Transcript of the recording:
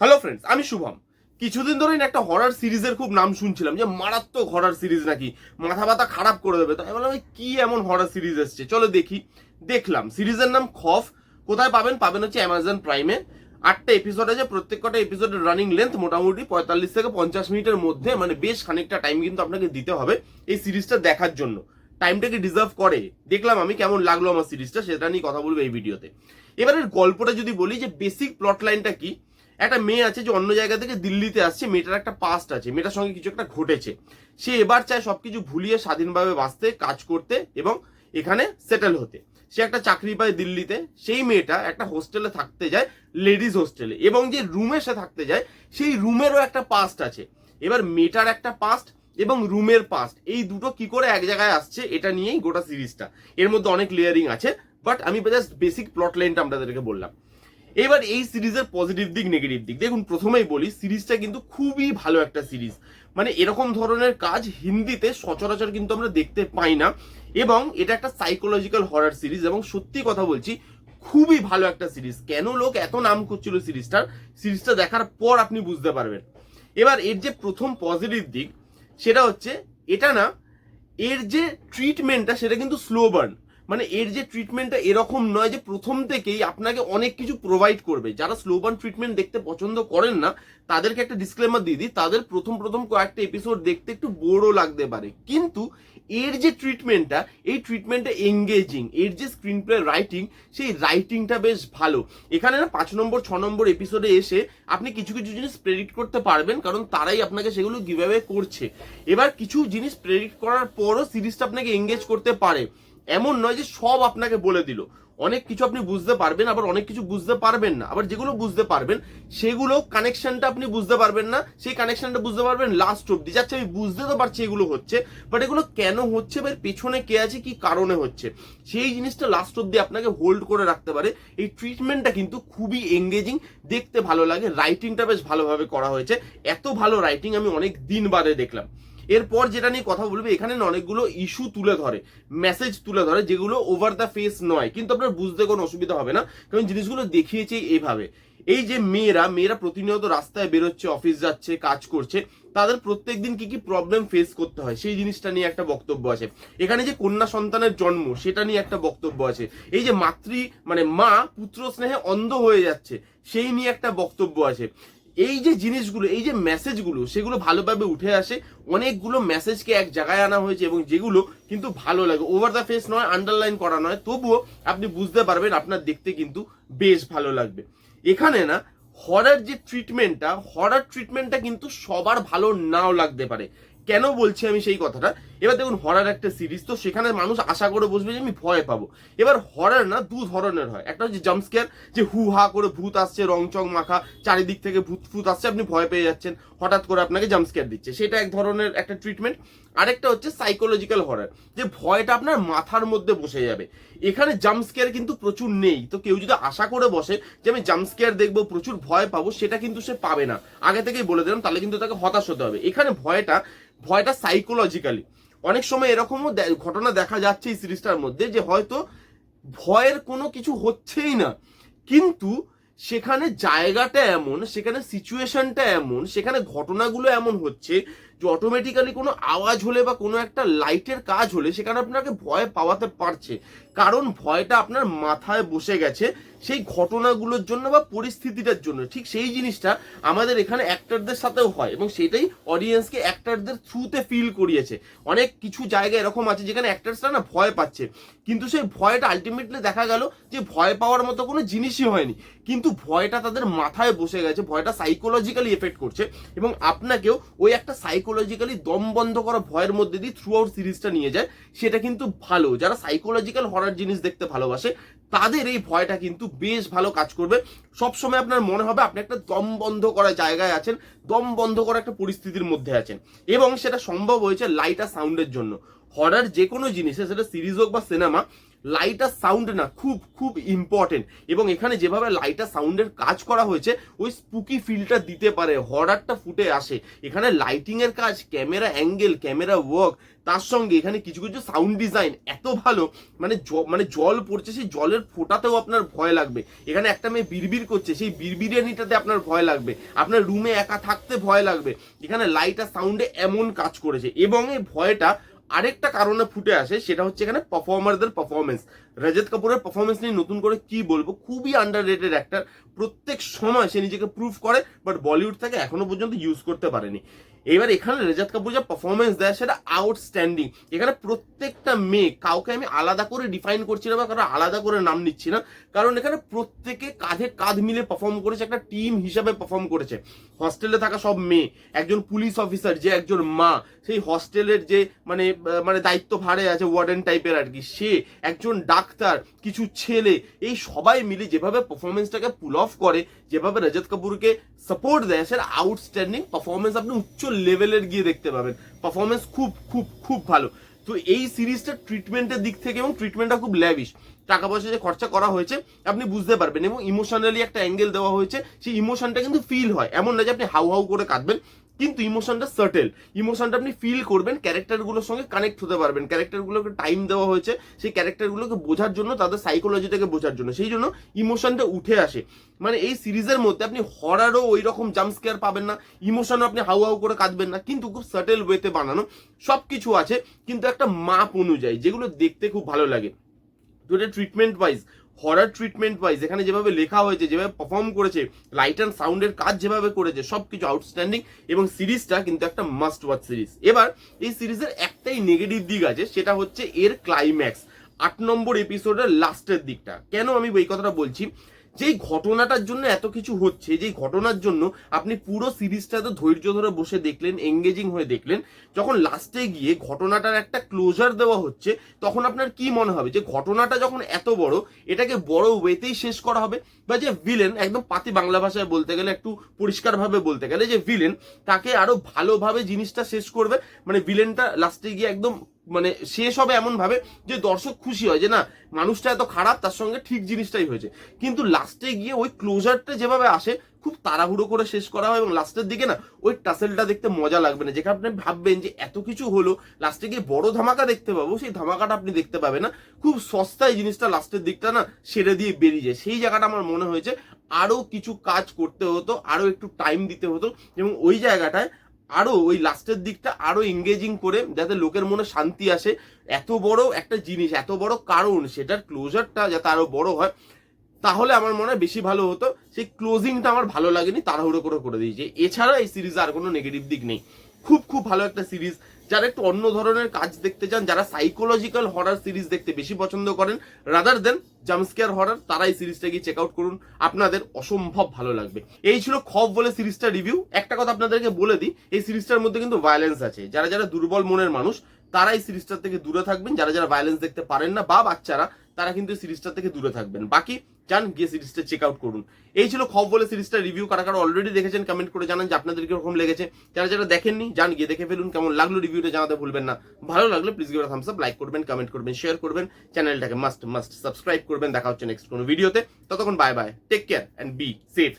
Hello friends আমি শুভম। কিছুদিন ধরেই একটা হরার সিরিজের খুব নাম শুনছিলাম, যে মারাত্মক হরার সিরিজ নাকি মাথা ব্যথা খারাপ করে দেবে। তো আমি বললাম কি এমন হরার সিরিজ এসছে? চলো দেখি। দেখলাম সিরিজের নাম খফ। কোথায় পাবেন? পাবেন হচ্ছে অ্যামাজন প্রাইমে আটটা এপিসোড আছে, প্রত্যেক কটা এপিসোডের রানিং লেন্থ মোটামুটি পঁয়তাল্লিশ থেকে পঞ্চাশ মিনিটের মধ্যে মানে বেশ খানিকটা টাইম কিন্তু আপনাকে দিতে হবে এই সিরিজটা দেখার জন্য। টাইমটাকে ডিজার্ভ করে? দেখলাম আমি কেমন লাগল আমার সিরিজটা সেটা নিয়ে কথা বলব এই ভিডিওতে এবারের গল্পটা যদি বলি, যে বেসিক প্লট লাইনটা কি? একটা মেয়ে আছে যে অন্য জায়গা থেকে দিল্লিতে আসছে, মেয়েটার একটা পাস্ট আছে, মেয়েটার সঙ্গে কিছু একটা ঘটেছে। সে এবার চায় সবকিছু ভুলিয়ে স্বাধীনভাবে বাঁচতে, কাজ করতে এবং এখানে সেটেল হতে। সে একটা চাকরি পায় দিল্লিতে, সেই মেয়েটা একটা হোস্টেলে থাকতে যায় লেডিস হোস্টেলে এবং যে রুমে সে থাকতে যায়, সেই রুমেরও একটা পাস্ট আছে। এবার মেয়েটার একটা পাস্ট এবং রুমের পাস্ট এই দুটো কি করে এক জায়গায় আসছে, এটা নিয়েই গোটা সিরিজটা এর মধ্যে অনেক লেয়ারিং আছে বাট আমি জাস্ট বেসিক প্লট লাইনটা আপনাদেরকে বললাম। এবার এই সিরিজের পজিটিভ দিক নেগেটিভ দিক। দেখুন, প্রথমেই বলি, সিরিজটা কিন্তু খুবই ভালো একটা সিরিজ। মানে এরকম ধরনের কাজ হিন্দিতে সচরাচর কিন্তু আমরা দেখতে পাই না। এবং এটা একটা সাইকোলজিক্যাল হরার সিরিজ এবং সত্যি কথা বলছি, খুবই ভালো একটা সিরিজ। কেন লোক এত নাম করছিল সিরিজটার? সিরিজটা দেখার পর আপনি বুঝতে পারবেন। এবার এর যে প্রথম পজিটিভ দিক, সেটা হচ্ছে, এটা না, এর যে ট্রিটমেন্টটা সেটা কিন্তু স্লো বার্ন মানে এর যে ট্রিটমেন্টটা এরকম নয় যে প্রথম থেকেই আপনাকে অনেক কিছু প্রোভাইড করবে। যারা স্লো বার্ন ট্রিটমেন্ট দেখতে পছন্দ করেন না, তাদেরকে একটা ডিসক্লেমার দিয়ে দিই, তাদের প্রথম প্রথম কয়েকটা এপিসোড দেখতে একটু বোরও লাগতে পারে। কিন্তু এর যে ট্রিটমেন্টটা এই ট্রিটমেন্টটা এঙ্গেজিং এর যে স্ক্রিন প্লে রাইটিং সেই রাইটিংটা বেশ ভালো। এখানে না পাঁচ নম্বর, ছ নম্বর এপিসোডে এসে আপনি কিছু কিছু জিনিস প্রেডিক্ট করতে পারবেন, কারণ তারাই আপনাকে সেগুলো গিভঅ্যাওয়ে করছে। এবার কিছু জিনিস প্রেডিক্ট করার পরও সিরিজটা আপনাকে এঙ্গেজ করতে পারে। এমন নয় যে সব আপনাকে বলে দিল। অনেক কিছু আপনি বুঝতে পারবেন, আবার অনেক কিছু বুঝতে পারবেন না। আবার যেগুলো বুঝতে পারবেন, সেগুলো কানেকশনটা আপনি বুঝতে পারবেন না। সেই কানেকশনটা বুঝতে পারবেন লাস্ট অব্দি যাচ্ছে আমি বুঝতে তো পারছি এগুলো হচ্ছে বাট এগুলো কেন হচ্ছে বা এর পেছনে কে আছে, কি কারণে হচ্ছে? সেই জিনিসটা লাস্ট অব্দি আপনাকে হোল্ড করে রাখতে পারে। এই ট্রিটমেন্টটা কিন্তু খুবই এঙ্গেজিং দেখতে ভালো লাগে। রাইটিংটা বেশ ভালোভাবে করা হয়েছে। এত ভালো রাইটিং আমি অনেক দিন বাদে দেখলাম। এরপর যেটা নিয়ে কথা বলবে, এখানে অনেকগুলো ইস্যু তুলে ধরে মেসেজ তুলে ধরে, যেগুলো ওভার দ্য ফেস নয়। কিন্তু আপনার বুঝতে কোনো অসুবিধা হবে না, কারণ জিনিসগুলো দেখিয়েছে এইভাবে এই যে মেয়েরা মেয়েরা প্রতিনিয়ত রাস্তায় বেরোচ্ছে অফিস যাচ্ছে, কাজ করছে, তাদের প্রত্যেক দিন কি কি প্রবলেম ফেস করতে হয়, সেই জিনিসটা নিয়ে একটা বক্তব্য আছে। এখানে যে কন্যা সন্তানের জন্ম, সেটা নিয়ে একটা বক্তব্য আছে। এই যে মাতৃ মানে মা পুত্র স্নেহে অন্ধ হয়ে যাচ্ছে, সেই নিয়ে একটা বক্তব্য আছে। এই যে জিনিসগুলো, এই যে মেসেজগুলো সেগুলো ভালোভাবে উঠে আসে। অনেকগুলো মেসেজকে এক জায়গায় আনা হয়েছে এবং যেগুলো কিন্তু ভালো লাগে। ওভার দ্য ফেস নয় আন্ডারলাইন করা নয়। তবুও আপনি বুঝতে পারবেন, আপনার দেখতে কিন্তু বেশ ভালো লাগবে। এখানে না হরার যে ট্রিটমেন্টটা হরার ট্রিটমেন্টটা কিন্তু সবার ভালো নাও লাগতে পারে। কেন বলছি আমি সেই কথাটা? এবার দেখুন হরার একটা সিরিজ তো সেখানে মানুষ আশা করে বসবে যে আমি ভয় পাবো। এবার হরার না, দু ধরনের হয়। একটা হচ্ছে জাম্পস্কেয়ার যে হু হা করে ভূত আসছে, রং চং মাখা, চারিদিক থেকে ভূত ফুত আসছে, আপনি ভয় পেয়ে যাচ্ছেন, হঠাৎ করে আপনাকে জাম্পস্কেয়ার দিচ্ছে। সেটা এক ধরনের একটা ট্রিটমেন্ট আরেকটা হচ্ছে সাইকোলজিক্যাল হরার যে ভয়টা আপনার মাথার মধ্যে বসে যাবে। এখানে জাম্পস্কেয়ার কিন্তু প্রচুর নেই। তো কেউ যদি আশা করে বসে যে আমি জাম্পস্কেয়ার দেখব, প্রচুর ভয় পাবো, সেটা কিন্তু সে পাবে না। আগে থেকেই বলে দিলাম, তাহলে কিন্তু তাকে হতাশ হতে হবে। এখানে ভয়টা ভয়টা সাইকোলজিক্যালি অনেক সময় এরকমও ঘটনা দেখা যাচ্ছে এই সিরিজটার মধ্যে যে হয়তো ভয়ের কোনো কিছু হচ্ছেই না। কিন্তু সেখানে জায়গাটা এমন, সেখানে সিচুয়েশনটা এমন, সেখানে ঘটনাগুলো এমন হচ্ছে যে অটোমেটিক্যালি কোনো আওয়াজ হলে বা কোনো একটা লাইটের কাজ হলে সেখানে আপনাকে ভয় পাওয়াতে পারছে। কারণ ভয়টা আপনার মাথায় বসে গেছে সেই ঘটনাগুলোর জন্য বা পরিস্থিতিটার জন্য। ঠিক সেই জিনিসটা আমাদের এখানে অ্যাক্টারদের সাথেও হয় এবং সেটাই অডিয়েন্সকে অ্যাক্টারদের থ্রুতে ফিল করিয়েছে। অনেক কিছু জায়গা এরকম আছে যেখানে অ্যাক্টার্সরা না ভয় পাচ্ছে। কিন্তু সেই ভয়টা আলটিমেটলি দেখা গেল যে ভয় পাওয়ার মতো কোনো জিনিসই হয়নি। কিন্তু ভয়টা তাদের মাথায় বসে গেছে, ভয়টা সাইকোলজিক্যালি এফেক্ট করছে এবং আপনাকেও ওই একটা সাইকোলজিক্যালি দম বন্ধ করা ভয়ের মধ্যে দিয়ে থ্রু আউট সিরিজটা নিয়ে যায়, সেটা কিন্তু ভালো। যারা সাইকোলজিক্যাল হরার জিনিস দেখতে ভালোবাসে, তাদের এই ভয়টা কিন্তু বেশ ভালো কাজ করবে। সবসময় আপনার মনে হবে আপনি একটা দম বন্ধ করা জায়গায় আছেন, দম বন্ধ করা একটা পরিস্থিতির মধ্যে আছেন। এবং সেটা সম্ভব হয়েছে লাইট আর সাউন্ডের জন্য। হরার যে কোনো জিনিসে, সেটা সিরিজ হোক বা সিনেমা লাইট আর সাউন্ড না, খুব খুব ইম্পর্টেন্ট এবং এখানে যেভাবে লাইট আর সাউন্ডের কাজ করা হয়েছে, ওই স্পুকি ফিলটা দিতে পারে হরারটা ফুটে আসে। এখানে লাইটিং এর কাজ ক্যামেরা অ্যাঙ্গেল ক্যামেরা ওয়ার্ক তার সঙ্গে এখানে কিছু কিছু সাউন্ড ডিজাইন এত ভালো মানে মানে জল পড়ছে, সেই জলের ফোটাতেও আপনার ভয় লাগবে। এখানে একটা মেয়ে বিড়বিড় করছে, সেই বিড়বিড়ানিটাতে আপনার ভয় লাগবে। আপনার রুমে একা থাকতে ভয় লাগবে। এখানে লাইট আর সাউন্ডে এমন কাজ করেছে। এবং এই ভয়টা আরেকটা কারণে ফুটে আসে, সেটা হচ্ছে এখানে পারফর্মারদের পারফরমেন্স রজত কাপুরের পারফরমেন্স নিয়ে নতুন করে কি বলব? খুবই আন্ডার রেটেড অ্যাক্টার প্রত্যেক সময় সে নিজেকে প্রুভ করে বাট বলিউড থেকে এখনও পর্যন্ত ইউজ করতে পারেনি। এবার এখানে রেজাত কাপুর যা পারফরমেন্স দেয়, সেটা আউটস্ট্যান্ডিং এখানে প্রত্যেকটা মেয়ে, কাউকে আমি আলাদা করে ডিফাইন করছি না বা কারও আলাদা করে নাম নিচ্ছি না, কারণ এখানে প্রত্যেকে কাঁধে কাঁধ মিলে পারফর্ম করেছে, একটা টিম হিসাবে পারফর্ম করেছে। হস্টেলে থাকা সব মেয়ে, একজন পুলিশ অফিসার যে একজন মা সেই হস্টেলের যে মানে মানে দায়িত্ব ভারে আছে ওয়ার্ডেন টাইপের আর কি, সে একজন ডাক্তার, কিছু ছেলে, এই সবাই মিলে যেভাবে পারফরমেন্সটাকে পুল অফ করে, যেভাবে রজত কাপুরকে সাপোর্ট দেয় সেটা আউটস্ট্যান্ডিং পারফরমেন্স আপনি উচ্চ লেভেলের গিয়ে দেখতে পাবেন। পারফরমেন্স খুব খুব খুব ভালো। তো এই সিরিজটা ট্রিটমেন্টের দিক থেকে এবং ট্রিটমেন্টটা খুব ল্যাভিশ টাকা পয়সা যে খরচা করা হয়েছে, আপনি বুঝতে পারবেন এবং ইমোশনালি একটা অ্যাঙ্গেল দেওয়া হয়েছে, সেই ইমোশনটা কিন্তু ফিল হয়। এমন না যে আপনি হাউ হাউ করে কাঁদবেন কিন্তু ইমোশনটা সার্টেল ইমোশনটা আপনি ফিল করবেন ক্যারেক্টারগুলোর সঙ্গে কানেক্ট হতে পারবেন। ক্যারেক্টারগুলোকে টাইম দেওয়া হয়েছে, সেই ক্যারেক্টারগুলোকে বোঝার জন্য, তাদের সাইকোলজিটাকে বোঝার জন্য। সেই জন্য ইমোশনটা উঠে আসে। মানে এই সিরিজের মধ্যে আপনি হরারও ওই রকম জাম্প স্কেয়ার পাবেন না ইমোশনও আপনি হাউ হাউ করে কাঁদবেন না, কিন্তু খুব সার্টেল ওয়েতে বানানো সব কিছু আছে, কিন্তু একটা মাপ অনুযায়ী, যেগুলো দেখতে খুব ভালো লাগে। Treatment wise horror treatment wise এখানে যেভাবে লেখা হয়েছে, যেভাবে পারফর্ম করেছে লাইট অ্যান্ড সাউন্ডের কাজ যেভাবে করেছে সব কিছু আউটস্ট্যান্ডিং এবং সিরিজটা কিন্তু একটা মাস্ট ওয়াচ সিরিজ এবার এই সিরিজের একটাই নেগেটিভ দিক আছে, সেটা হচ্ছে এর ক্লাইম্যাক্স আট নম্বর এপিসোডের লাস্টের দিকটা। কেন আমি এই কথাটা বলছি? যেই ঘটনাটার জন্য এত কিছু হচ্ছে, যেই ঘটনার জন্য আপনি পুরো সিরিজটা তো ধৈর্য ধরে বসে দেখলেন এঙ্গেজিং হয়ে দেখলেন, যখন লাস্টে গিয়ে ঘটনাটার একটা ক্লোজার দেওয়া হচ্ছে, তখন আপনার কি মনে হবে? যে ঘটনাটা যখন এত বড়, এটাকে বড় ওয়েতেই শেষ করা হবে? বা যে ভিলেন একদম পাতি বাংলা ভাষায় বলতে গেলে, একটু পরিষ্কারভাবে বলতে গেলে, যে ভিলেন তাকে আরও ভালোভাবে জিনিসটা শেষ করবে মানে ভিলেনটা লাস্টে গিয়ে একদম মানে শেষ হবে এমন ভাবে যে দর্শক খুশি হয় যে না, মানুষটা এত খারাপ, তার সঙ্গে ঠিক জিনিসটাই হয়েছে। কিন্তু লাস্টে গিয়ে ওই ক্লোজারটা যেভাবে আসে, খুব তাড়াহুড়ো করে শেষ করা হয় এবং লাস্টের দিকে না, ওই টাসেলটা দেখতে মজা লাগবে না। যেখানে আপনি ভাববেন যে এত কিছু হলো লাস্টে গিয়ে বড় ধামাকা দেখতে পাবো, সেই ধামাকাটা আপনি দেখতে পাবেন না। খুব সস্তায় জিনিসটা লাস্টের দিকটা না সেরে দিয়ে বেরিয়ে যায়। সেই জায়গাটা আমার মনে হয়েছে আরও কিছু কাজ করতে হতো, আরও একটু টাইম দিতে হতো এবং ওই জায়গাটায় আরও ওই লাস্টের দিকটা আরও এঙ্গেজিং করে যাতে লোকের মনে শান্তি আসে। এত বড় একটা জিনিস, এত বড় কারণ, সেটার ক্লোজারটা যাতে আরও বড় হয়, তাহলে আমার মনে হয় বেশি ভালো হতো। সেই ক্লোজিংটা আমার ভালো লাগেনি, তাড়াহুড়ো করে করে দিয়েছে। এছাড়া এই সিরিজে আর কোনো নেগেটিভ দিক নেই। খুব খুব ভালো একটা সিরিজ যারা একটু অন্য ধরনের কাজ দেখতে চান, যারা সাইকোলজিক্যাল হরার সিরিজ দেখতে বেশি পছন্দ করেন রাদার দেন জামস্কেয়ার হরার তারা এই সিরিজটা গিয়ে চেক আউট করুন। আপনাদের অসম্ভব ভালো লাগবে। এই ছিল খব বলে সিরিজটা রিভিউ একটা কথা আপনাদেরকে বলে দিই, এই সিরিজটার মধ্যে কিন্তু ভায়োলেন্স আছে। যারা যারা দুর্বল মনের মানুষ তারা এই সিরিজটার থেকে দূরে থাকবেন। যারা যারা ভায়োলেন্স দেখতে পারেন না বা বাচ্চারা, তারা কিন্তু এই সিরিজটা থেকে দূরে থাকবেন। বাকি যান গিয়ে সিরিজটা চেক আউট করুন। এই ছিল খব বলে সিরিজটা রিভিউ কারা কারা অলরেডি দেখেছেন কমেন্ট করে জানান যে আপনাদের কীরকম লেগেছে। যারা যারা দেখেননি, যান, গিয়ে দেখে ফেলুন। কেমন লাগল রিভিউটা জানাতে ভুলবেন না। ভালো লাগলে প্লিজ গিয়ে থামস আপ লাইক করবেন কমেন্ট করবেন শেয়ার করবেন। চ্যানেলটাকে মাস্ট মাস্ট সাবস্ক্রাইব করবেন। দেখা হচ্ছে নেক্সট কোনো ভিডিওতে ততক্ষণ bye bye take care and be safe